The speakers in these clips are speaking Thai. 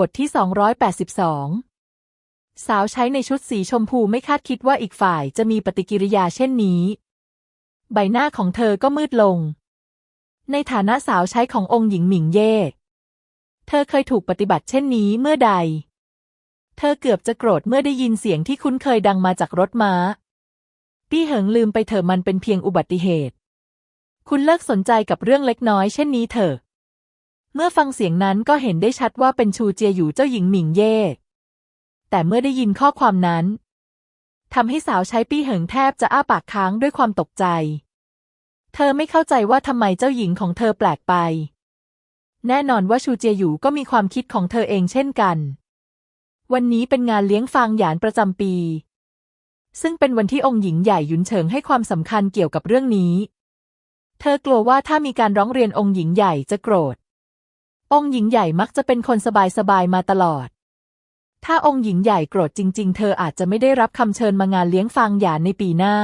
บทที่ 282 สาวใช้ในชุดสีชมพูไม่คาดคิดว่าอีกฝ่ายจะมีปฏิกิริยาเช่นนี้ ใบหน้าของเธอก็มืดลง ในฐานะสาวใช้ขององค์หญิงหมิงเย่เธอเคยถูกปฏิบัติเช่นนี้เมื่อใด เธอเกือบจะโกรธเมื่อได้ยินเสียงที่คุ้นเคยดังมาจากรถม้าปี้เหิงลืมไปเถอะมันเป็นเพียงอุบัติเหตุ คุณเลิกสนใจกับเรื่องเล็กน้อยเช่นนี้เถอะ เมื่อฟังเสียงนั้นก็เห็นได้ชัดว่าเป็นชูเจียอยู่เจ้าหญิงหมิงเย่ แต่เมื่อได้ยินข้อความนั้นทำให้สาวใช้ปี้เหิงแทบจะอ้าปากค้างด้วยความตกใจ เธอไม่เข้าใจว่าทำไมเจ้าหญิงของเธอแปลกไป แน่นอนว่าชูเจียอยู่ก็มีความคิดของเธอเองเช่นกัน วันนี้เป็นงานเลี้ยงฟางหยานประจำปี ซึ่งเป็นวันที่องค์หญิงใหญ่ยุนเฉิงให้ความสำคัญเกี่ยวกับเรื่องนี้ เธอกลัวว่าถ้ามีการร้องเรียนองค์หญิงใหญ่จะโกรธ องค์หญิงใหญ่มักจะเป็นคนสบายๆมาตลอด ถ้าองค์หญิงใหญ่โกรธจริง ๆ เธออาจจะไม่ได้รับคำเชิญมางานเลี้ยงฟางหยานในปีหน้า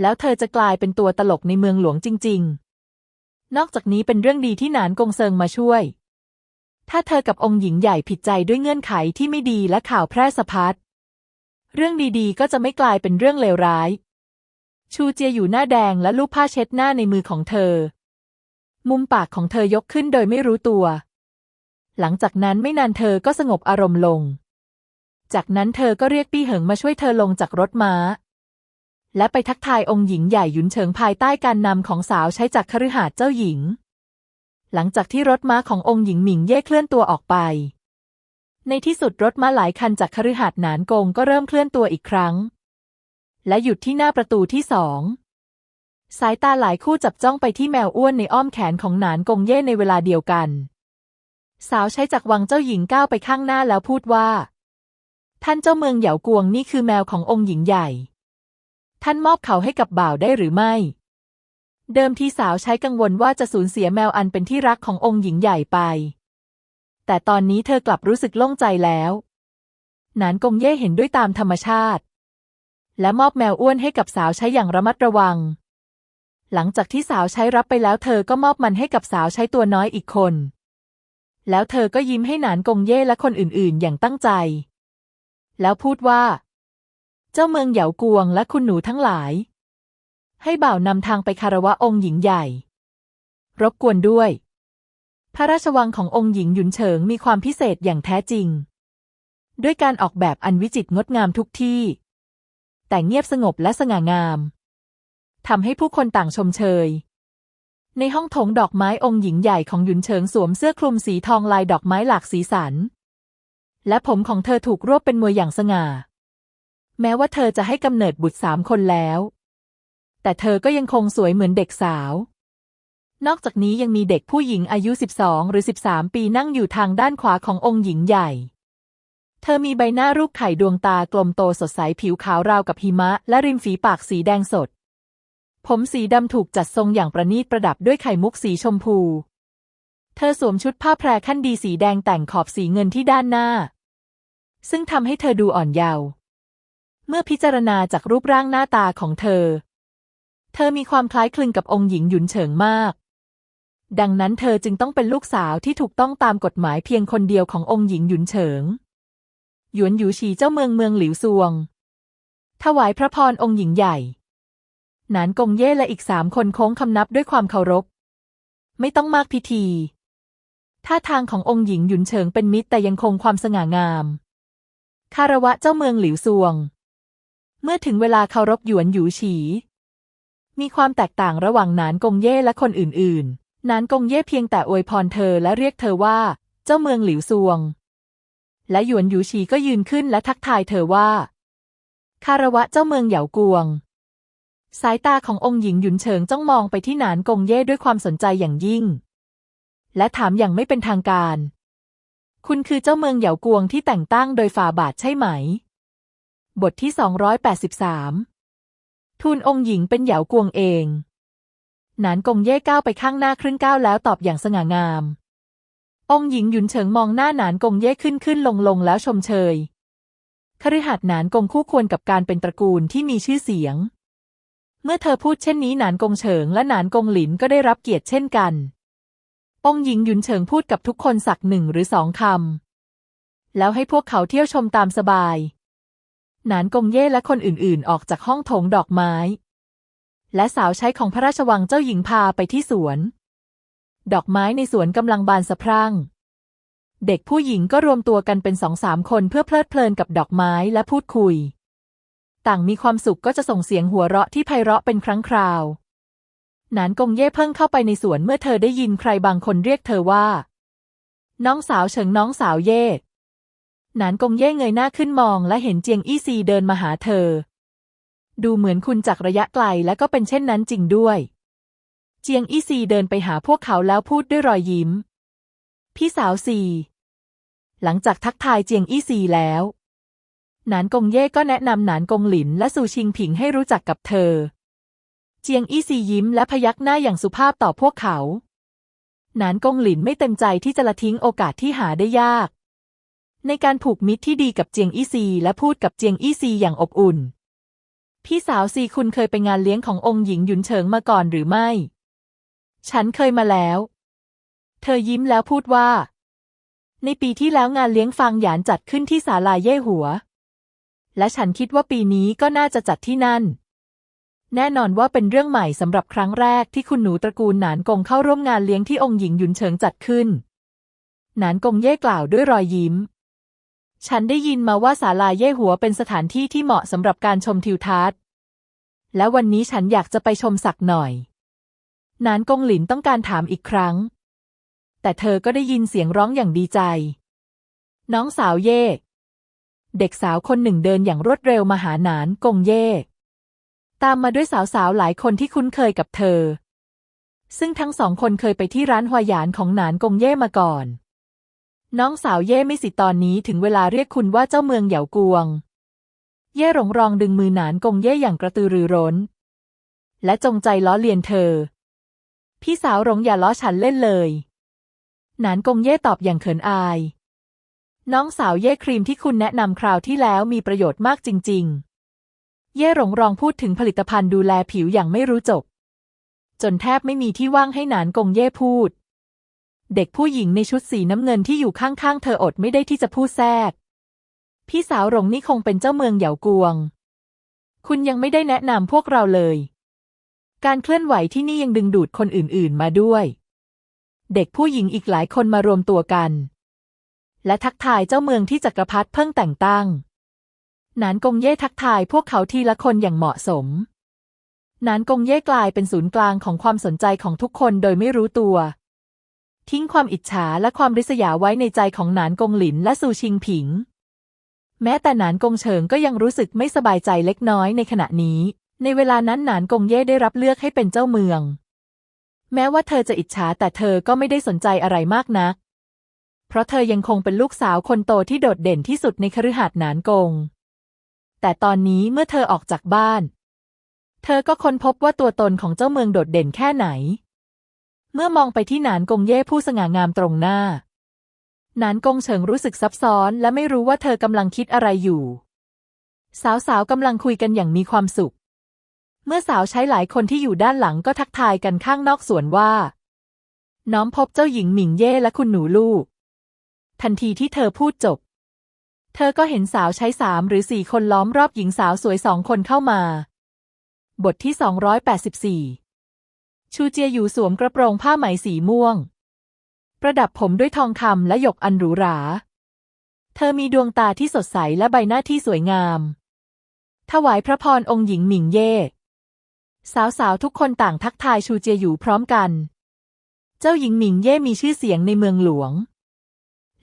แล้วเธอจะกลายเป็นตัวตลกในเมืองหลวงจริง ๆ นอกจากนี้เป็นเรื่องดีที่หนานกงเซิงมาช่วย ถ้าเธอกับองค์หญิงใหญ่ผิดใจด้วยเงื่อนไขที่ไม่ดีและข่าวแพร่สะพัด เรื่องดีๆ ก็จะไม่กลายเป็นเรื่องเลวร้าย ชูเจียอยู่หน้าแดงและลูบผ้าเช็ดหน้าในมือของเธอ มุมปากของเธอยกขึ้นโดยไม่รู้ตัว หลังจากนั้นไม่นานเธอก็สงบอารมณ์ลง จากนั้นเธอก็เรียกปี้เหิงมาช่วยเธอลงจากรถม้า และไปทักทายองค์หญิงใหญ่หยุนเฉิงภายใต้การนำของสาวใช้จากคฤหาสน์เจ้าหญิง หลังจากที่รถม้าขององค์หญิงหมิงเย่เคลื่อนตัวออกไป ในที่สุดรถม้าหลายคันจากคฤหาสน์หนานกงก็เริ่มเคลื่อนตัวอีกครั้ง และหยุดที่หน้าประตูที่สอง สายตาหลายคู่จับจ้องไปที่แมวอ้วนในอ้อมแขนของหนานกงเย่ในเวลาเดียวกัน สาวใช้จากวังเจ้าหญิงก้าวไปข้างหน้าแล้วพูดว่า ท่านเจ้าเมืองเหยากวงนี่คือแมวขององค์หญิงใหญ่ ท่านมอบเขาให้กับบ่าวได้หรือไม่ เดิมทีสาวใช้กังวลว่าจะสูญเสียแมวอันเป็นที่รักขององค์หญิงใหญ่ไป แต่ตอนนี้เธอกลับรู้สึกโล่งใจแล้วหนานกงเย่เห็นด้วยตามธรรมชาติ และมอบแมวอ้วนให้กับสาวใช้อย่างระมัดระวัง หลังจากที่สาวใช้รับไปแล้วเธอก็มอบมันให้กับสาวใช้ตัวน้อยอีกคน แล้วเธอก็ยิ้มให้หนานกงเย่และคนอื่นๆ อย่างตั้งใจ แล้วพูดว่า เจ้าเมืองเหยากวงและคุณหนูทั้งหลาย ให้บ่าวนำทางไปคารวะองค์หญิงใหญ่ รบกวนด้วย พระราชวังขององค์หญิงหยุนเฉิงมีความพิเศษอย่างแท้จริง ด้วยการออกแบบอันวิจิตรงดงามทุกที่ แต่เงียบสงบและสง่างาม ทำให้ผู้คนต่างชมเชย ในห้องโถงดอกไม้องค์หญิงใหญ่ของหยุนเฉิงสวมเสื้อคลุมสีทองลายดอกไม้หลากสีสัน และผมของเธอถูกรวบเป็นมวยอย่างสง่า แม้ว่าเธอจะให้กำเนิดบุตรสามคนแล้ว แต่เธอก็ยังคงสวยเหมือนเด็กสาว นอกจากนี้ยังมีเด็กผู้หญิงอายุ 12 หรือ 13 ปีนั่งอยู่ทางด้านขวาขององค์หญิงใหญ่เธอมีใบหน้ารูปไข่ดวงตากลมโตสดใสผิวขาวราวกับหิมะ และริมฝีปากสีแดงสด ผมสีดำถูกจัดทรงอย่างประณีตประดับด้วยไข่มุกสีชมพู เธอสวมชุดผ้าแพรขั้นดีสีแดงแต่งขอบสีเงินที่ด้านหน้า ซึ่งทำให้เธอดูอ่อนเยาว์ เมื่อพิจารณาจากรูปร่างหน้าตาของเธอ เธอมีความคล้ายคลึงกับองค์หญิงหยุนเฉิงมาก ดังนั้นเธอจึงต้องเป็นลูกสาวที่ถูกต้องตามกฎหมายเพียงคนเดียวขององค์หญิงหยุนเฉิง หยวนหยูฉีเจ้าเมืองเมืองหลิวซวง ถวายพระพรองค์หญิงใหญ่ หนานกงเย่และอีกสามคนโค้งคำนับด้วยความเคารพ ไม่ต้องมากพิธีท่าทางขององค์หญิงหยุนเฉิงเป็นมิตรแต่ยังคงความสง่างาม คารวะเจ้าเมืองหลิวซวง เมื่อถึงเวลาเคารพหยวนหยูฉี มีความแตกต่างระหว่างหนานกงเย่และคนอื่นๆ นานกงเย่เพียงแต่อวยพรเธอและเรียกเธอว่า เจ้าเมืองหลิวซวง และหยวนหยูฉีก็ยืนขึ้นและทักทายเธอว่า คารวะเจ้าเมืองเหยากวง สายตาขององค์หญิงหยุนเฉิงจ้องมองไปที่หนานกงเย่ด้วยความสนใจอย่างยิ่ง และถามอย่างไม่เป็นทางการ คุณคือเจ้าเมืองเหยากวงที่แต่งตั้งโดยฝ่าบาทใช่ไหม บทที่ 283 ทูลองค์หญิงเป็นเหยากวงเอง หนานกงเย่ก้าวไปข้างหน้าครึ่งก้าวแล้วตอบอย่างสง่างาม องค์หญิงหยุนเฉิงมองหน้าหนานกงเย่ขึ้นขึ้นลงลงแล้วชมเชยคฤหัสถ์หนานกงคู่ควรกับการเป็นตระกูลที่มีชื่อเสียง มื่อเธอพูดเช่นนี้หนานกงเฉิงและหนานกงหลินก็ได้รับเกียรติเช่นกัน องหญิงหยุนเฉิงพูดกับทุกคนสักหนึ่งหรือสองคำ แล้วให้พวกเขาเที่ยวชมตามสบาย หนานกงเย่และคนอื่นๆ ออกจากห้องโถงดอกไม้ และสาวใช้ของพระราชวังเจ้าหญิงพาไปที่สวน ดอกไม้ในสวนกำลังบานสะพรั่ง เด็กผู้หญิงก็รวมตัวกันเป็นสองสามคนเพื่อเพลิดเพลินกับดอกไม้และพูดคุย ต่างมีความสุขก็จะส่งเสียงหัวเราะที่ไพเราะเป็นครั้งคราว หนานกงเย่เพิ่งเข้าไปในสวนเมื่อเธอได้ยินใครบางคนเรียกเธอว่า น้องสาวเฉิงน้องสาวเย่หนานกงเย่เงยหน้าขึ้นมองและเห็นเจียงอี้ซีเดินมาหาเธอ ดูเหมือนคุณจากระยะไกลและก็เป็นเช่นนั้นจริงด้วย เจียงอี้ซีเดินไปหาพวกเขาแล้วพูดด้วยรอยยิ้ม พี่สาวซีหลังจากทักทายเจียงอี้ซีแล้ว หนานกงเย่ก็แนะนำหนานกงหลินและซูชิงผิงให้รู้จักกับเธอ เจียงอี้ซียิ้มและพยักหน้าอย่างสุภาพต่อพวกเขา หนานกงหลินไม่เต็มใจที่จะละทิ้งโอกาสที่หาได้ยาก ในการผูกมิตรที่ดีกับเจียงอี้ซีและพูดกับเจียงอี้ซีอย่างอบอุ่น พี่สาวซีคุณเคยไปงานเลี้ยงขององค์หญิงหยุนเฉิงมาก่อนหรือไม่ ฉันเคยมาแล้ว เธอยิ้มแล้วพูดว่า ในปีที่แล้วงานเลี้ยงฟางหยานจัดขึ้นที่ศาลาเย่หัว และฉันคิดว่าปีนี้ก็น่าจะจัดที่นั่น แน่นอนว่าเป็นเรื่องใหม่สำหรับครั้งแรกที่คุณหนูตระกูลหนานกงเข้าร่วมงานเลี้ยงที่องค์หญิงหยุนเฉิงจัดขึ้น หนานกงเย่กล่าวด้วยรอยยิ้ม ฉันได้ยินมาว่าศาลาเย่หัวเป็นสถานที่ที่เหมาะสำหรับการชมทิวทัศน์ และวันนี้ฉันอยากจะไปชมสักหน่อยหนานกงหลินต้องการถามอีกครั้ง แต่เธอก็ได้ยินเสียงร้องอย่างดีใจ น้องสาวเย่ เด็กสาวคนหนึ่งเดินอย่างรวดเร็วมาหาหนานกงเย่ ตามมาด้วยสาวๆหลายคนที่คุ้นเคยกับเธอ ซึ่งทั้งสองคนเคยไปที่ร้านฮวายานของหนานกงเย่มาก่อน น้องสาวเย่ไม่สิตอนนี้ถึงเวลาเรียกคุณว่าเจ้าเมืองเหยากวง เย่หลงรองดึงมือหนานกงเย่อย่างกระตือรือร้น และจงใจล้อเลียนเธอ พี่สาวหลงอย่าล้อฉันเล่นเลย หนานกงเย่ตอบอย่างเขินอาย น้องสาวเย่ครีมที่คุณแนะนำคราวที่แล้วมีประโยชน์มากจริง ๆ เย่หลงรองพูดถึงผลิตภัณฑ์ดูแลผิวอย่างไม่รู้จบ จนแทบไม่มีที่ว่างให้หนานกงเย่พูด เด็กผู้หญิงในชุดสีน้ำเงินที่อยู่ข้างๆ เธออดไม่ได้ที่จะพูดแทรก พี่สาวหลงนี่คงเป็นเจ้าเมืองเหยากวง คุณยังไม่ได้แนะนำพวกเราเลย การเคลื่อนไหวที่นี่ยังดึงดูดคนอื่นๆมาด้วย เด็กผู้หญิงอีกหลายคนมารวมตัวกัน และทักทายเจ้าเมืองที่จักรพรรดิเพิ่งแต่งตั้ง นานกงเย่ทักทายพวกเขาทีละคนอย่างเหมาะสม นานกงเย่กลายเป็นศูนย์กลางของความสนใจของทุกคนโดยไม่รู้ตัว ทิ้งความอิจฉาและความริษยาไว้ในใจของนานกงหลินและซูชิงผิง แม้แต่นานกงเฉิงก็ยังรู้สึกไม่สบายใจเล็กน้อยในขณะนี้ ในเวลานั้นนานกงเย่ได้รับเลือกให้เป็นเจ้าเมืองแม้ว่าเธอจะอิจฉาแต่เธอก็ไม่ได้สนใจอะไรมากนัก เพราะเธอยังคงเป็นลูกสาวคนโตที่โดดเด่นที่สุดในคฤหาสน์หนานกง แต่ตอนนี้เมื่อเธอออกจากบ้าน เธอก็ค้นพบว่าตัวตนของเจ้าเมืองโดดเด่นแค่ไหน เมื่อมองไปที่หนานกงเย่ผู้สง่างามตรงหน้า หนานกงเฉิงรู้สึกซับซ้อนและไม่รู้ว่าเธอกำลังคิดอะไรอยู่ สาวๆกำลังคุยกันอย่างมีความสุข เมื่อสาวใช้หลายคนที่อยู่ด้านหลังก็ทักทายกันข้างนอกสวนว่า น้อมพบเจ้าหญิงหมิงเย่และคุณหนูลูก ทันทีที่เธอพูดจบ เธอก็เห็นสาวใช้สามหรือสี่คนล้อมรอบหญิงสาวสวยสองคนเข้ามา บทที่ 284 ชูเจียอยู่สวมกระโปรงผ้าไหมสีม่วง ประดับผมด้วยทองคำและหยกอันหรูหรา เธอมีดวงตาที่สดใสและใบหน้าที่สวยงาม ถวายพระพรองค์หญิงหมิงเย่สาวๆทุกคนต่างทักทายชูเจียอยู่พร้อมกัน เจ้าหญิงหมิงเย่มีชื่อเสียงในเมืองหลวง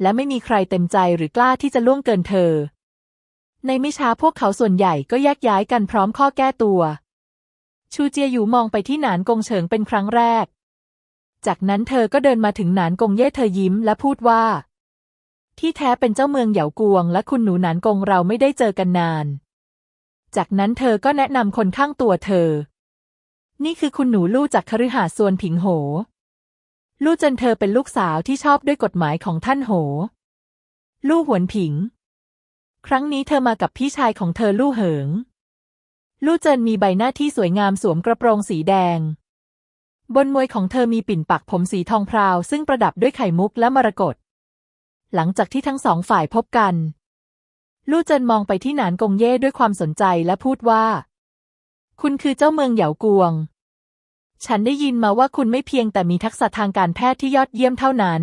และไม่มีใครเต็มใจหรือกล้าที่จะล่วงเกินเธอ ในไม่ช้าพวกเขาส่วนใหญ่ก็แยกย้ายกันพร้อมข้อแก้ตัว ชูเจียอยู่มองไปที่หนานกงเฉิงเป็นครั้งแรก จากนั้นเธอก็เดินมาถึงหนานกงเย่เธอยิ้มและพูดว่า ที่แท้เป็นเจ้าเมืองเหยากวง และคุณหนูหนานกงเราไม่ได้เจอกันนาน จากนั้นเธอก็แนะนำคนข้างตัวเธอ นี่คือคุณหนูลู่จากคฤหาสน์ซวนผิงโห ลู่เจินเธอเป็นลูกสาวที่ชอบด้วยกฎหมายของท่านโห ลู่หวนผิง ครั้งนี้เธอมากับพี่ชายของเธอลู่เหิง ลู่เจินมีใบหน้าที่สวยงามสวมกระโปรงสีแดง บนมวยของเธอมีปิ่นปักผมสีทองพราว ซึ่งประดับด้วยไข่มุกและมรกต หลังจากที่ทั้งสองฝ่ายพบกัน ลู่เจินมองไปที่หนานกงเย่ด้วยความสนใจและพูดว่า คุณคือเจ้าเมืองเหยากวง ฉันได้ยินมาว่าคุณไม่เพียงแต่มีทักษะทางการแพทย์ที่ยอดเยี่ยมเท่านั้น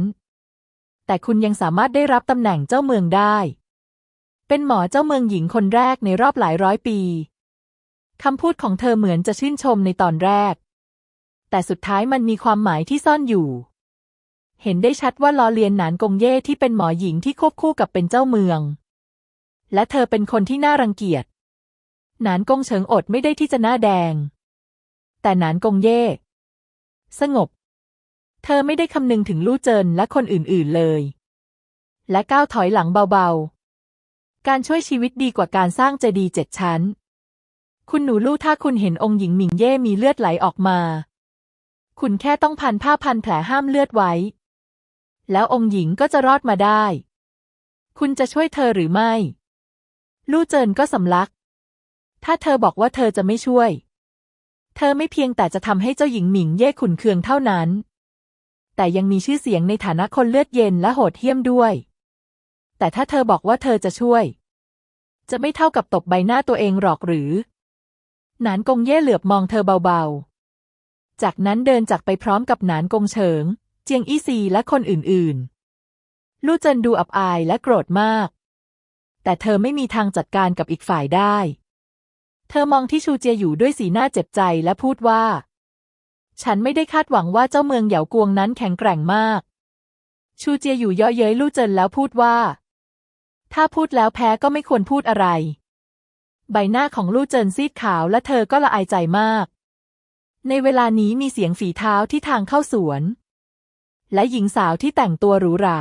แต่คุณยังสามารถได้รับตำแหน่งเจ้าเมืองได้ เป็นหมอเจ้าเมืองหญิงคนแรกในรอบหลายร้อยปี คำพูดของเธอเหมือนจะชื่นชมในตอนแรก แต่สุดท้ายมันมีความหมายที่ซ่อนอยู่ เห็นได้ชัดว่าลอเลียนหนานกงเย่ที่เป็นหมอหญิงที่ควบคู่กับเป็นเจ้าเมือง และเธอเป็นคนที่น่ารังเกียจ หนานกงเฉิงอดไม่ได้ที่จะหน้าแดง แต่หนานกงเย่ สงบ เธอไม่ได้คำนึงถึงลู่เจินและคนอื่นๆเลย และก้าวถอยหลังเบาๆ การช่วยชีวิตดีกว่าการสร้างเจดีย์เจ็ดชั้น คุณหนูลู่ถ้าคุณเห็นองค์หญิงหมิงเย่มีเลือดไหลออกมา คุณแค่ต้องพันผ้าพันแผลห้ามเลือดไว้ แล้วองค์หญิงก็จะรอดมาได้ คุณจะช่วยเธอหรือไม่ ลู่เจินก็สำลัก ถ้าเธอบอกว่าเธอจะไม่ช่วย เธอไม่เพียงแต่จะทำให้เจ้าหญิงหมิงเย่ขุนเคืองเท่านั้น แต่ยังมีชื่อเสียงในฐานะคนเลือดเย็นและโหดเหี้ยมด้วย แต่ถ้าเธอบอกว่าเธอจะช่วย จะไม่เท่ากับตบใบหน้าตัวเองหรอกหรือ หนานกงเย่เหลือบมองเธอเบาๆ จากนั้นเดินจากไปพร้อมกับหนานกงเฉิง เจียงอี้ซีและคนอื่นๆ ลู่เจินดูอับอายและโกรธมาก แต่เธอไม่มีทางจัดการกับอีกฝ่ายได้ เธอมองที่ชูเจียอยู่ด้วยสีหน้าเจ็บใจและพูดว่า ฉันไม่ได้คาดหวังว่าเจ้าเมืองเหยากวงนั้นแข็งแกร่งมาก ชูเจียอยู่ย่อเย้ยลู่เจินแล้วพูดว่า ถ้าพูดแล้วแพ้ก็ไม่ควรพูดอะไร ใบหน้าของลู่เจินซีดขาวและเธอก็ละอายใจมาก ในเวลานี้มีเสียงฝีเท้าที่ทางเข้าสวน และหญิงสาวที่แต่งตัวหรูหรา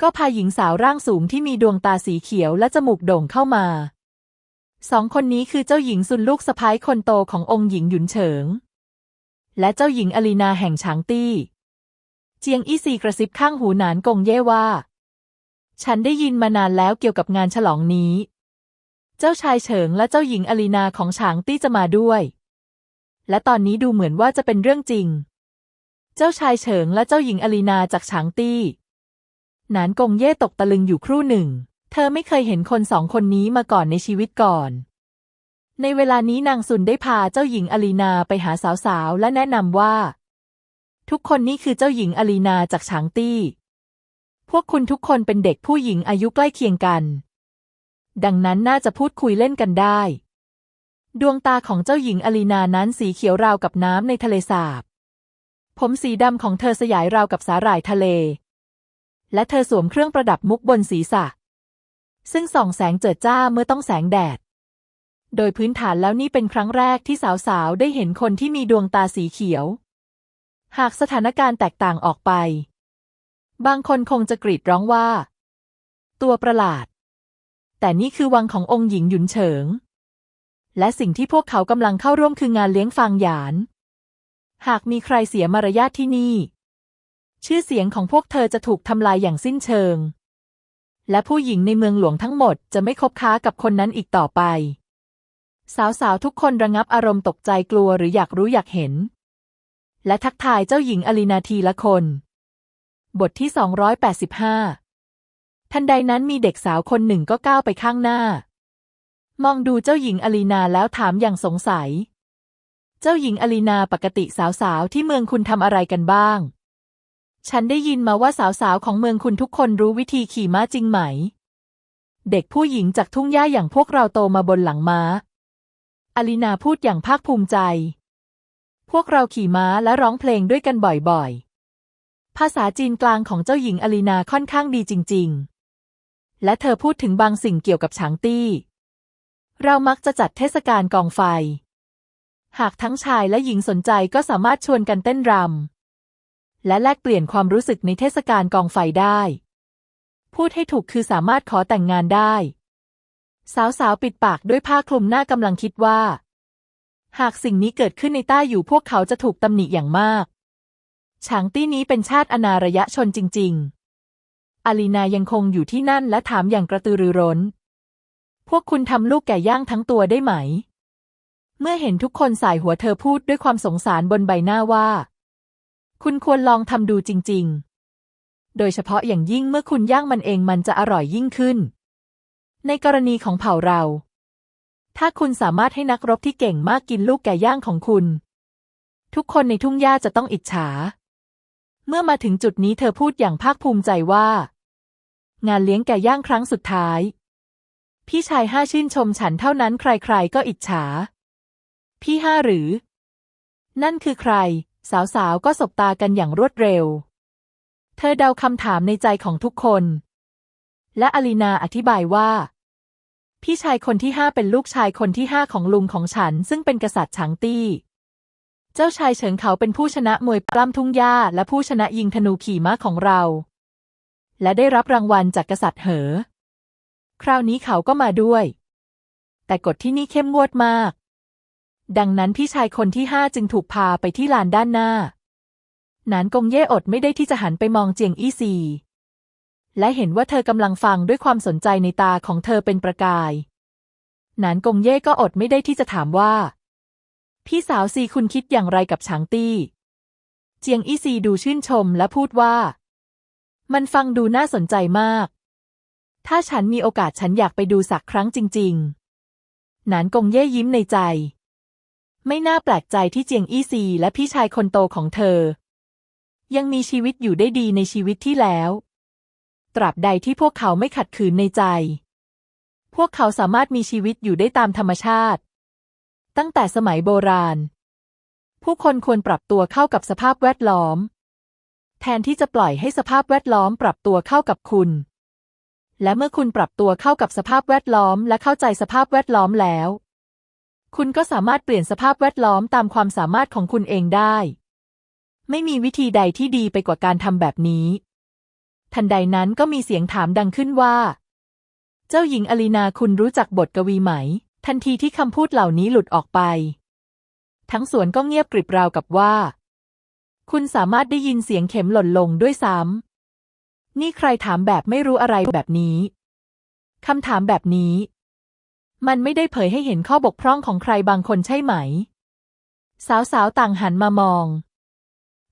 ก็พาหญิงสาวร่างสูงที่มีดวงตาสีเขียวและจมูกโด่งเข้ามา สองคนนี้คือเจ้าหญิงซุนลูกสะพ้ายคนโตขององค์หญิงหยุนเฉิง และเจ้าหญิงอลีนาแห่งฉางตี้ เจียงอี้ซีกระซิบข้างหูหนานกงเย่ว่า ฉันได้ยินมานานแล้วเกี่ยวกับงานฉลองนี้ เจ้าชายเฉิงและเจ้าหญิงอลีนาของฉางตี้จะมาด้วย และตอนนี้ดูเหมือนว่าจะเป็นเรื่องจริง เจ้าชายเฉิงและเจ้าหญิงอลีนาจากฉางตี้ หนานกงเย่ตกตะลึงอยู่ครู่หนึ่ง เธอไม่เคยเห็นคนสองคนนี้มาก่อนในชีวิตก่อน ในเวลานี้นางซุนได้พาเจ้าหญิงอลีนาไปหาสาวๆ และแนะนำว่า ทุกคนนี่คือเจ้าหญิงอลีนาจากฉางตี้ พวกคุณทุกคนเป็นเด็กผู้หญิงอายุใกล้เคียงกัน ดังนั้นน่าจะพูดคุยเล่นกันได้ ดวงตาของเจ้าหญิงอลีนานั้นสีเขียวราวกับน้ำในทะเลสาบ ผมสีดำของเธอสยายราวกับสาหร่ายทะเล และเธอสวมเครื่องประดับมุกบนศีรษะ ซึ่งส่องแสงเจิดจ้าเมื่อต้องแสงแดด โดยพื้นฐานแล้วนี่เป็นครั้งแรกที่สาวๆ ได้เห็นคนที่มีดวงตาสีเขียว หากสถานการณ์แตกต่างออกไป บางคนคงจะกรีดร้องว่า ตัวประหลาด แต่นี่คือวังขององค์หญิงหยุนเฉิง และสิ่งที่พวกเขากำลังเข้าร่วมคืองานเลี้ยงฟางหยาน หากมีใครเสียมารยาทที่นี่ ชื่อเสียงของพวกเธอจะถูกทำลายอย่างสิ้นเชิง และผู้หญิงในเมืองหลวงทั้งหมดจะไม่คบค้ากับคนนั้นอีกต่อไป สาวๆ ทุกคนระงับอารมณ์ตกใจกลัวหรืออยากรู้อยากเห็น และทักทายเจ้าหญิงอลีนาทีละคน บทที่ 285 ทันใดนั้นมีเด็กสาวคนหนึ่งก็ก้าวไปข้างหน้า มองดูเจ้าหญิงอลีนาแล้วถามอย่างสงสัย เจ้าหญิงอลีนาปกติสาวๆ ที่เมืองคุณทำอะไรกันบ้าง ฉันได้ยินมาว่าสาวๆของเมืองคุณทุกคนรู้วิธีขี่ม้าจริงไหม เด็กผู้หญิงจากทุ่งหญ้าอย่างพวกเราโตมาบนหลังม้า อลีนาพูดอย่างภาคภูมิใจ พวกเราขี่ม้าและร้องเพลงด้วยกันบ่อยๆ ภาษาจีนกลางของเจ้าหญิงอลีนาค่อนข้างดีจริง ๆ และเธอพูดถึงบางสิ่งเกี่ยวกับฉางตี้ เรามักจะจัดเทศกาลกองไฟ หากทั้งชายและหญิงสนใจก็สามารถชวนกันเต้นรำ และแลกเปลี่ยนความรู้สึกในเทศกาลกองไฟได้ พูดให้ถูกคือสามารถขอแต่งงานได้ สาวๆ ปิดปากด้วยผ้าคลุมหน้ากำลังคิดว่า หากสิ่งนี้เกิดขึ้นในใต้อยู่พวกเขาจะถูกตำหนิอย่างมากฉางตี้นี้เป็นชาติอนาระยะชนจริง ๆ อาลีนายังคงอยู่ที่นั่นและถามอย่างกระตือรือร้น พวกคุณทำลูกแก่ย่างทั้งตัวได้ไหม เมื่อเห็นทุกคนสายหัวเธอพูดด้วยความสงสารบนใบหน้าว่า คุณควรลองทำดูจริง ๆ โดยเฉพาะอย่างยิ่งเมื่อคุณย่างมันเองมันจะอร่อยยิ่งขึ้น ในกรณีของเผ่าเรา ถ้าคุณสามารถให้นักรบที่เก่งมากกินลูกแก่ย่างของคุณ ทุกคนในทุ่งหญ้าจะต้องอิจฉา เมื่อมาถึงจุดนี้เธอพูดอย่างภาคภูมิใจว่า งานเลี้ยงแก่ย่างครั้งสุดท้าย พี่ชายห้าชื่นชมฉันเท่านั้นใครๆก็อิจฉา พี่ห้าหรือ นั่นคือใคร สาวๆ ก็สบตากันอย่างรวดเร็ว เธอเดาคำถามในใจของทุกคน และอลีนาอธิบายว่า พี่ชายคนที่ห้าเป็นลูกชายคนที่ห้าของลุงของฉัน ซึ่งเป็นกษัตริย์ฉางตี้ เจ้าชายเฉิงเขาเป็นผู้ชนะมวยปล้ำทุ่งหญ้า และผู้ชนะยิงธนูขี่ม้าของเรา และได้รับรางวัลจากกษัตริย์เหอ คราวนี้เขาก็มาด้วย แต่กฎที่นี่เข้มงวดมาก ดังนั้นพี่ชายคนที่ห้าจึงถูกพาไปที่ลานด้านหน้า หนานกงเย่อดไม่ได้ที่จะหันไปมองเจียงอี้ซี และเห็นว่าเธอกำลังฟังด้วยความสนใจในตาของเธอเป็นประกาย หนานกงเย่ก็อดไม่ได้ที่จะถามว่า พี่สาวซีคุณคิดอย่างไรกับฉางตี้ เจียงอี้ซีดูชื่นชมและพูดว่า มันฟังดูน่าสนใจมาก ถ้าฉันมีโอกาสฉันอยากไปดูสักครั้งจริง ๆ หนานกงเย่ยิ้มในใจ ไม่น่าแปลกใจที่เจียงอี้ซีและพี่ชายคนโตของเธอ ยังมีชีวิตอยู่ได้ดีในชีวิตที่แล้ว ตราบใดที่พวกเขาไม่ขัดขืนในใจ พวกเขาสามารถมีชีวิตอยู่ได้ตามธรรมชาติ ตั้งแต่สมัยโบราณ ผู้คนควรปรับตัวเข้ากับสภาพแวดล้อม แทนที่จะปล่อยให้สภาพแวดล้อมปรับตัวเข้ากับคุณ และเมื่อคุณปรับตัวเข้ากับสภาพแวดล้อมและเข้าใจสภาพแวดล้อมแล้ว คุณก็สามารถเปลี่ยนสภาพแวดล้อมตามความสามารถของคุณเองได้ ไม่มีวิธีใดที่ดีไปกว่าการทำแบบนี้ ทันใดนั้นก็มีเสียงถามดังขึ้นว่า เจ้าหญิงอลีนาคุณรู้จักบทกวีไหม ทันทีที่คำพูดเหล่านี้หลุดออกไป ทั้งสวนก็เงียบกริบราวกับว่า คุณสามารถได้ยินเสียงเข็มหล่นลงด้วยซ้ำนี่ใครถามแบบไม่รู้อะไรแบบนี้คำถามแบบนี้ มันไม่ได้เผยให้เห็นข้อบกพร่องของใครบางคนใช่ไหม สาวๆต่างหันมามอง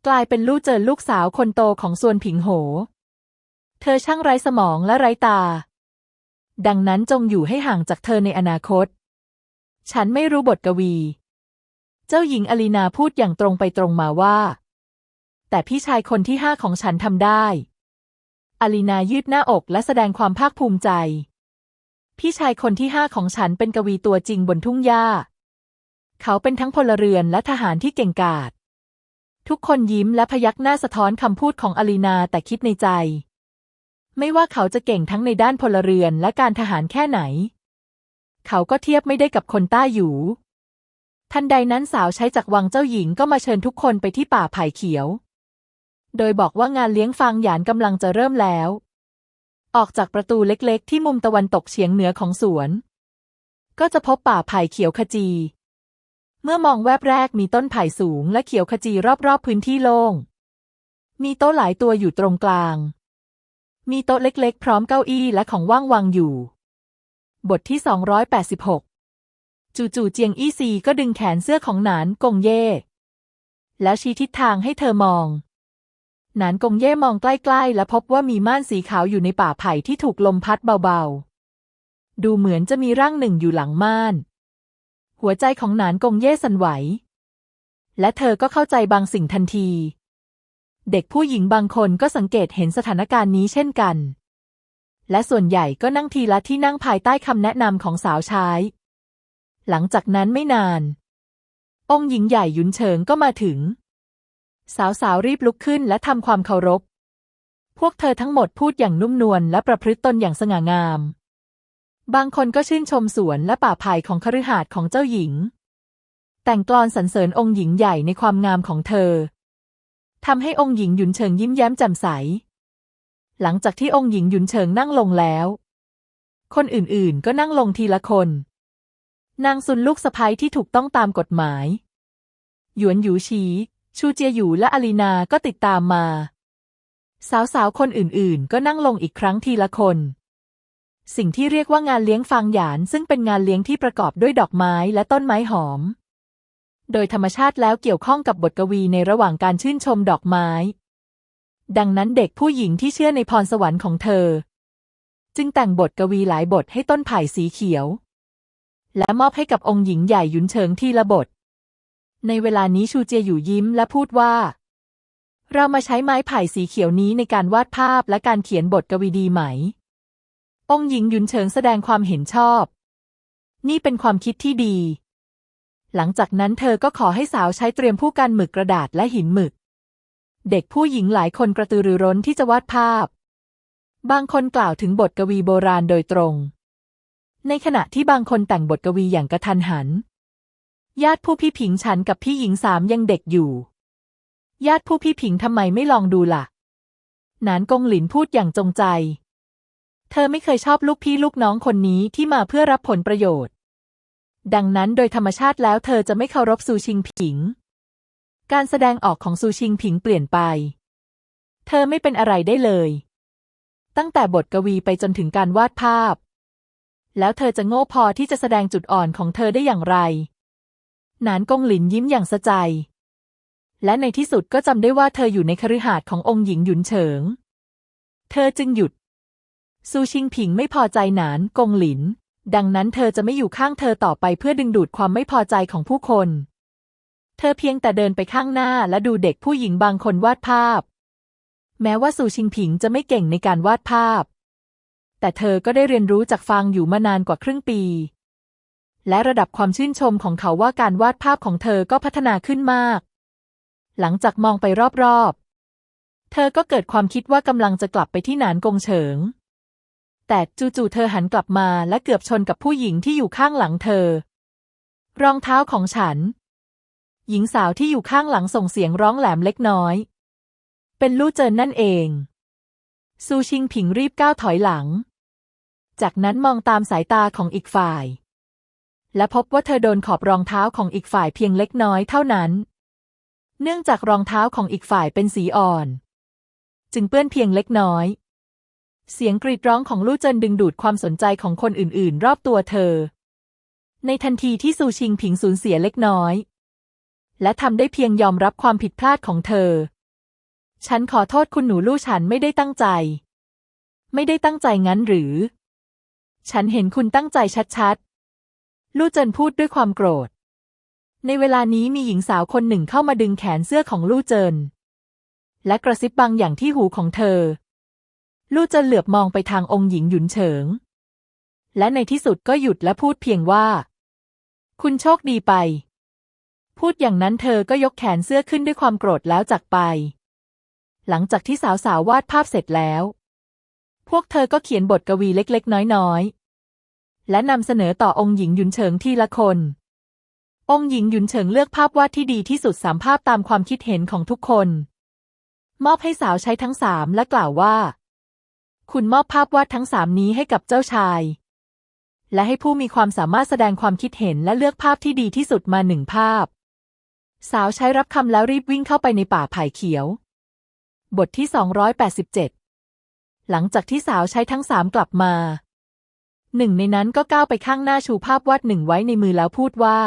กลายเป็นลู่เจอลูกสาวคนโตของส่วนผิงโห เธอช่างไร้สมองและไร้ตา ดังนั้นจงอยู่ให้ห่างจากเธอในอนาคต ฉันไม่รู้บทกวี เจ้าหญิงอลีนาพูดอย่างตรงไปตรงมาว่า แต่พี่ชายคนที่ห้าของฉันทำได้อลีนายืดหน้าอกและแสดงความภาคภูมิใจ พี่ชายคนที่ห้าของฉันเป็นกวีตัวจริงบนทุ่งหญ้า เขาเป็นทั้งพลเรือนและทหารที่เก่งกาจ ทุกคนยิ้มและพยักหน้าสะท้อนคำพูดของอลีนาแต่คิดในใจ ไม่ว่าเขาจะเก่งทั้งในด้านพลเรือนและการทหารแค่ไหน เขาก็เทียบไม่ได้กับคนต้าอยู่ ทันใดนั้นสาวใช้จากวังเจ้าหญิงก็มาเชิญทุกคนไปที่ป่าไผ่เขียว โดยบอกว่างานเลี้ยงฟางหยานกำลังจะเริ่มแล้ว ออกจากประตูเล็กๆ ที่มุมตะวันตกเฉียงเหนือของสวน ก็จะพบป่าไผ่เขียวขจี เมื่อมองแวบแรกมีต้นไผ่สูงและเขียวขจีรอบๆพื้นที่โล่ง มีโต๊ะหลายตัวอยู่ตรงกลาง มีโต๊ะเล็กๆ พร้อมเก้าอี้และของว่างวางอยู่ บทที่ 286 จู่ๆเจียงอี้ซีก็ดึงแขนเสื้อของหนานกงเย่แล้วชี้ทิศทางให้เธอมอง หนานกงเย่มองใกล้ๆ และพบว่ามีม่านสีขาวอยู่ในป่าไผ่ที่ถูกลมพัดเบาๆ ดูเหมือนจะมีร่างหนึ่งอยู่หลังม่าน หัวใจของหนานกงเย่สั่นไหว และเธอก็เข้าใจบางสิ่งทันที เด็กผู้หญิงบางคนก็สังเกตเห็นสถานการณ์นี้เช่นกัน และส่วนใหญ่ก็นั่งทีละที่นั่งภายใต้คำแนะนำของสาวใช้ หลังจากนั้นไม่นาน องค์หญิงใหญ่ยุนเฉิงก็มาถึง สาวๆรีบลุกขึ้นและทำความเคารพ พวกเธอทั้งหมดพูดอย่างนุ่มนวลและประพฤติตนอย่างสง่างาม บางคนก็ชื่นชมสวนและป่าไผ่ของคฤหาสน์ของเจ้าหญิง แต่งกลอนสรรเสริญองค์หญิงใหญ่ในความงามของเธอทำให้องค์หญิงหยุนเฉิงยิ้มแย้มแจ่มใส หลังจากที่องค์หญิงหยุนเฉิงนั่งลงแล้ว คนอื่นๆ ก็นั่งลงทีละคน นางซุนลูกสะใภ้ที่ถูกต้องตามกฎหมาย หยวนหยูชี ชูเจียหยูและอลีนาก็ติดตามมา สาวๆ คนอื่นๆ ก็นั่งลงอีกครั้งทีละคน สิ่งที่เรียกว่างานเลี้ยงฟางหยานซึ่งเป็นงานเลี้ยงที่ประกอบด้วยดอกไม้และต้นไม้หอม โดยธรรมชาติแล้วเกี่ยวข้องกับบทกวีในระหว่างการชื่นชมดอกไม้ ดังนั้นเด็กผู้หญิงที่เชื่อในพรสวรรค์ของเธอ จึงแต่งบทกวีหลายบทให้ต้นไผ่สีเขียว และมอบให้กับองค์หญิงใหญ่ยุนเฉิงทีละบท ในเวลานี้ชูเจียอยู่ยิ้มและพูดว่า เรามาใช้ไม้ไผ่สีเขียวนี้ในการวาดภาพและการเขียนบทกวีดีไหม องหญิงยุนเฉิงแสดงความเห็นชอบ นี่เป็นความคิดที่ดี หลังจากนั้นเธอก็ขอให้สาวใช้เตรียมผู้กันหมึกกระดาษและหินหมึก เด็กผู้หญิงหลายคนกระตือรือร้นที่จะวาดภาพ บางคนกล่าวถึงบทกวีโบราณโดยตรง ในขณะที่บางคนแต่งบทกวีอย่างกระทันหัน ญาติผู้พี่ผิงฉันกับพี่หญิงสามยังเด็กอยู่ ญาติผู้พี่ผิงทำไมไม่ลองดูล่ะหนานกงหลินพูดอย่างจงใจ เธอไม่เคยชอบลูกพี่ลูกน้องคนนี้ที่มาเพื่อรับผลประโยชน์ ดังนั้นโดยธรรมชาติแล้วเธอจะไม่เคารพซูชิงผิง การแสดงออกของซูชิงผิงเปลี่ยนไป เธอไม่เป็นอะไรได้เลย ตั้งแต่บทกวีไปจนถึงการวาดภาพ แล้วเธอจะโง่พอที่จะแสดงจุดอ่อนของเธอได้อย่างไร นานกงหลินยิ้มอย่างสะใจ และในที่สุดก็จำได้ว่าเธออยู่ในคฤหาสน์ขององค์หญิงหยุนเฉิง เธอจึงหยุด ซูชิงผิงไม่พอใจหนานกงหลิน ดังนั้นเธอจะไม่อยู่ข้างเธอต่อไปเพื่อดึงดูดความไม่พอใจของผู้คน เธอเพียงแต่เดินไปข้างหน้าและดูเด็กผู้หญิงบางคนวาดภาพ แม้ว่าซูชิงผิงจะไม่เก่งในการวาดภาพ แต่เธอก็ได้เรียนรู้จากฟางอยู่มานานกว่าครึ่งปี และระดับความชื่นชมของเขาว่าการวาดภาพของเธอก็พัฒนาขึ้นมาก หลังจากมองไปรอบๆ เธอก็เกิดความคิดว่ากำลังจะกลับไปที่หนานกงเฉิง แต่จู่ๆเธอหันกลับมาและเกือบชนกับผู้หญิงที่อยู่ข้างหลังเธอ รองเท้าของฉัน หญิงสาวที่อยู่ข้างหลังส่งเสียงร้องแหลมเล็กน้อย เป็นลู่เจินนั่นเอง ซูชิงผิงรีบก้าวถอยหลัง จากนั้นมองตามสายตาของอีกฝ่าย และพบว่าเธอโดนขอบรองเท้าของอีกฝ่ายเพียงเล็กน้อยเท่านั้น เนื่องจากรองเท้าของอีกฝ่ายเป็นสีอ่อน จึงเปื้อนเพียงเล็กน้อย เสียงกรีดร้องของลู่เจินดึงดูดความสนใจของคนอื่นๆ รอบตัวเธอ ในทันทีที่ซูชิงผิงสูญเสียเล็กน้อย และทำได้เพียงยอมรับความผิดพลาดของเธอ ฉันขอโทษคุณหนูลู่ฉันไม่ได้ตั้งใจ ไม่ได้ตั้งใจงั้นหรือ ฉันเห็นคุณตั้งใจชัดๆ ลู่เจินพูดด้วยความโกรธ ในเวลานี้มีหญิงสาวคนหนึ่งเข้ามาดึงแขนเสื้อของลู่เจิน และกระซิบบางอย่างที่หูของเธอ ลู่เจินเหลือบมองไปทางองค์หญิงหยุนเฉิง และในที่สุดก็หยุดและพูดเพียงว่า คุณโชคดีไป พูดอย่างนั้นเธอก็ยกแขนเสื้อขึ้นด้วยความโกรธแล้วจากไป หลังจากที่สาวสาววาดภาพเสร็จแล้ว พวกเธอก็เขียนบทกวีเล็กๆ น้อยๆ และนำเสนอต่อองค์หญิงหยุนเฉิงทีละคน องค์หญิงหยุนเฉิงเลือกภาพวาดที่ดีที่สุดสามภาพตามความคิดเห็นของทุกคน มอบให้สาวใช้ทั้งสามและกล่าวว่า คุณมอบภาพวาดทั้งสามนี้ให้กับเจ้าชาย และให้ผู้มีความสามารถแสดงความคิดเห็นและเลือกภาพที่ดีที่สุดมาหนึ่งภาพ สาวใช้รับคำแล้วรีบวิ่งเข้าไปในป่าไผ่เขียว บทที่ 287 หลังจากที่สาวใช้ทั้งสามกลับมา หนึ่งในนั้นก็ก้าวไปข้างหน้าชูภาพวาดหนึ่งไว้ในมือแล้วพูดว่า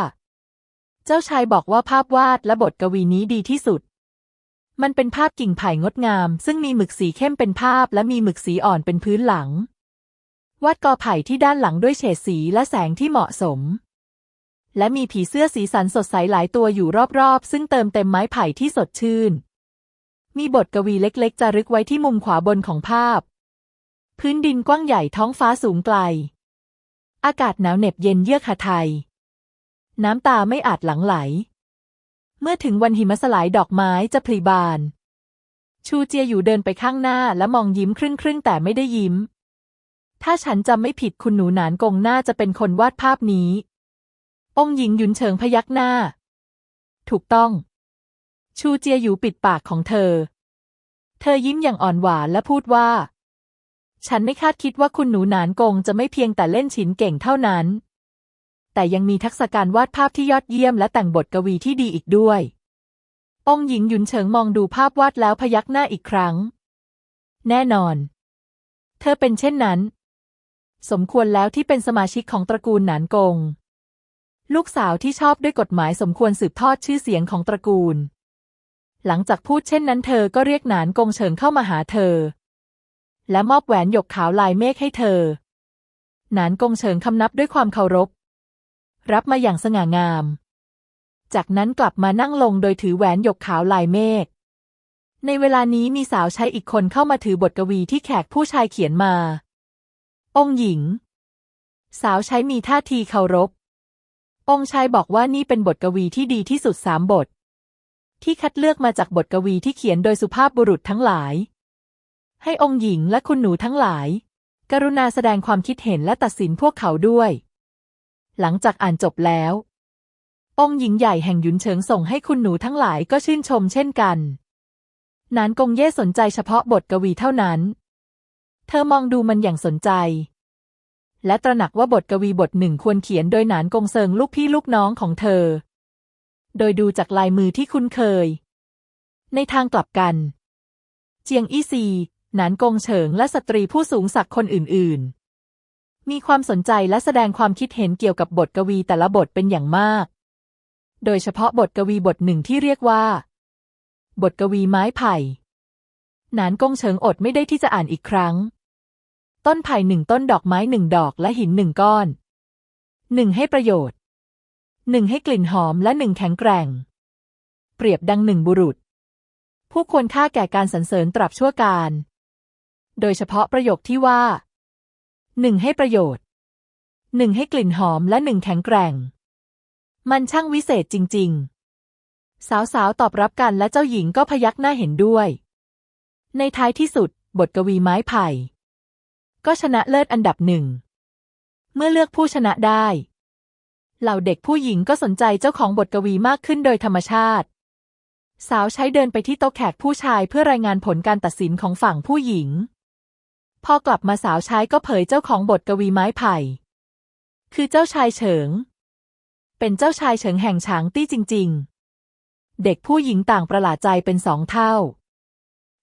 เจ้าชายบอกว่าภาพวาดและบทกวีนี้ดีที่สุด มันเป็นภาพกิ่งไผ่งดงาม ซึ่งมีหมึกสีเข้มเป็นภาพและมีหมึกสีอ่อนเป็นพื้นหลัง วาดกอไผ่ที่ด้านหลังด้วยเฉดสีและแสงที่เหมาะสม และมีผีเสื้อสีสันสดใสหลายตัวอยู่รอบๆ ซึ่งเติมเต็มไม้ไผ่ที่สดชื่น มีบทกวีเล็กๆจารึกไว้ที่มุมขวาบนของภาพ พื้นดินกว้างใหญ่ท้องฟ้าสูงไกล อากาศหนาวเหน็บเย็นเยือกหะไทย น้ำตาไม่อาจหลังไหล เมื่อถึงวันหิมะสลายดอกไม้จะพลีบาน ชูเจียอยู่เดินไปข้างหน้าและมองยิ้มครึ่งๆแต่ไม่ได้ยิ้ม ถ้าฉันจำไม่ผิดคุณหนูหนานกงหน่าจะเป็นคนวาดภาพนี้ องหญิงยุนเฉิงพยักหน้า ถูกต้อง ชูเจียอยู่ปิดปากของเธอ เธอยิ้มอย่างอ่อนหวานและพูดว่า ฉันไม่คาดคิดว่าคุณหนูหนานกงจะไม่เพียงแต่เล่นฉินเก่งเท่านั้น แต่ยังมีทักษะการวาดภาพที่ยอดเยี่ยมและแต่งบทกวีที่ดีอีกด้วย องหญิงหยุนเฉิงมองดูภาพวาดแล้วพยักหน้าอีกครั้ง แน่นอน เธอเป็นเช่นนั้น สมควรแล้วที่เป็นสมาชิกของตระกูลหนานกง ลูกสาวที่ชอบด้วยกฎหมายสมควรสืบทอดชื่อเสียงของตระกูล หลังจากพูดเช่นนั้นเธอก็เรียกหนานกงเฉิงเข้ามาหาเธอ และมอบแหวนหยกขาวลายเมฆให้เธอ หนานกงเฉิงคำนับด้วยความเคารพ รับมาอย่างสง่างาม จากนั้นกลับมานั่งลงโดยถือแหวนหยกขาวลายเมฆ ในเวลานี้มีสาวใช้อีกคนเข้ามาถือบทกวีที่แขกผู้ชายเขียนมา องหญิง สาวใช้มีท่าทีเคารพ องชายบอกว่านี่เป็นบทกวีที่ดีที่สุดสามบท ที่คัดเลือกมาจากบทกวีที่เขียนโดยสุภาพบุรุษทั้งหลาย ให้องค์หญิงและคุณหนูทั้งหลาย กรุณาแสดงความคิดเห็นและตัดสินพวกเขาด้วย หลังจากอ่านจบแล้ว องค์หญิงใหญ่แห่งหยุนเฉิงส่งให้คุณหนูทั้งหลายก็ชื่นชมเช่นกันนานกงเย่สนใจเฉพาะบทกวีเท่านั้น เธอมองดูมันอย่างสนใจ และตระหนักว่าบทกวีบทหนึ่งควรเขียนโดยนานกงเซิงลูกพี่ลูกน้องของเธอ โดยดูจากลายมือที่คุ้นเคย ในทางกลับกัน เจียงอี้ซี หนานกงเฉิงและสตรีผู้สูงศักดิ์คนอื่น ๆ มีความสนใจและแสดงความคิดเห็นเกี่ยวกับบทกวีแต่ละบทเป็นอย่างมาก โดยเฉพาะบทกวีบทหนึ่งที่เรียกว่า บทกวีไม้ไผ่หนานกงเฉิงอดไม่ได้ที่จะอ่านอีกครั้ง ต้นไผ่หนึ่งต้นดอกไม้หนึ่งดอกและหินหนึ่งก้อนหนึ่งให้ประโยชน์หนึ่งให้กลิ่นหอมและหนึ่งแข็งแกร่ง เปรียบดังหนึ่งบุรุษ ผู้ควรค่าแก่การสรรเสริญตรับชั่วการ โดยเฉพาะประโยคที่ว่าหนึ่งให้ประโยชน์หนึ่งให้กลิ่นหอมและหนึ่งแข็งแกร่ง มันช่างวิเศษจริง ๆ สาวๆ ตอบรับกันและเจ้าหญิงก็พยักหน้าเห็นด้วย ในท้ายที่สุด บทกวีไม้ไผ่ ก็ชนะเลิศอันดับหนึ่ง เมื่อเลือกผู้ชนะได้ เหล่าเด็กผู้หญิงก็สนใจเจ้าของบทกวีมากขึ้นโดยธรรมชาติ สาวใช้เดินไปที่โต๊ะแขกผู้ชายเพื่อรายงานผลการตัดสินของฝั่งผู้หญิง พอกลับมาสาวใช้ก็เผยเจ้าของบทกวีไม้ไผ่ คือเจ้าชายเฉิง เป็นเจ้าชายเฉิงแห่งฉางตี้จริง ๆ เด็กผู้หญิงต่างประหลาดใจเป็นสองเท่า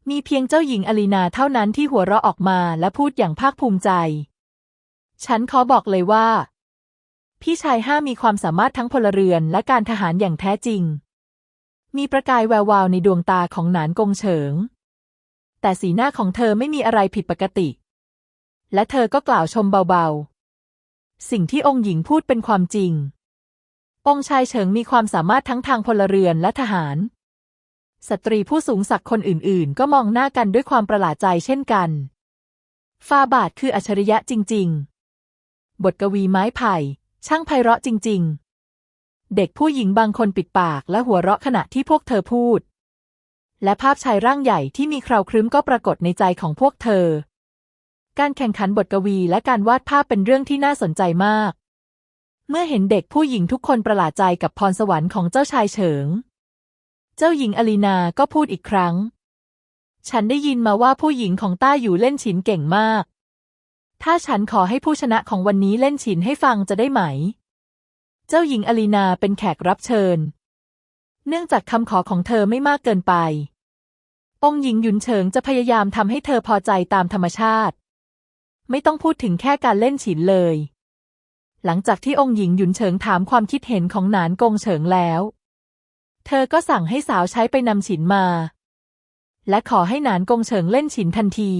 มีเพียงเจ้าหญิงอลีนาเท่านั้นที่หัวเราะออกมาและพูดอย่างภาคภูมิใจ ฉันขอบอกเลยว่า พี่ชายห้ามีความสามารถทั้งพลเรือนและการทหารอย่างแท้จริง มีประกายแวววาวในดวงตาของหนานกงเฉิง แต่สีหน้าของเธอไม่มีอะไรผิดปกติ และเธอก็กล่าวชมเบาๆ สิ่งที่องค์หญิงพูดเป็นความจริง องค์ชายเฉิงมีความสามารถทั้งทางพลเรือนและทหาร สตรีผู้สูงศักดิ์คนอื่นๆ ก็มองหน้ากันด้วยความประหลาดใจเช่นกัน ฟาบาทคืออัจฉริยะจริง ๆ บทกวีไม้ไผ่ ช่างไพเราะจริง ๆ เด็กผู้หญิงบางคนปิดปากและหัวเราะขณะที่พวกเธอพูด และภาพชายร่างใหญ่ที่มีคราวครึ้มก็ปรากฏในใจของพวกเธอ การแข่งขันบทกวีและการวาดภาพเป็นเรื่องที่น่าสนใจมาก เมื่อเห็นเด็กผู้หญิงทุกคนประหลาดใจกับพรสวรรค์ของเจ้าชายเฉิง เจ้าหญิงอลีนาก็พูดอีกครั้ง ฉันได้ยินมาว่าผู้หญิงของต้าอยู่เล่นฉินเก่งมาก ถ้าฉันขอให้ผู้ชนะของวันนี้เล่นฉินให้ฟังจะได้ไหม เจ้าหญิงอลีนาเป็นแขกรับเชิญ เนื่องจากคำขอของเธอไม่มากเกินไป องหญิงหยุนเฉิงจะพยายามทำให้เธอพอใจตามธรรมชาติ ไม่ต้องพูดถึงแค่การเล่นฉินเลย หลังจากที่องค์หญิงหยุนเฉิงถามความคิดเห็นของหนานกงเฉิงแล้ว เธอก็สั่งให้สาวใช้ไปนำฉินมา และขอให้หนานกงเฉิงเล่นฉินทันที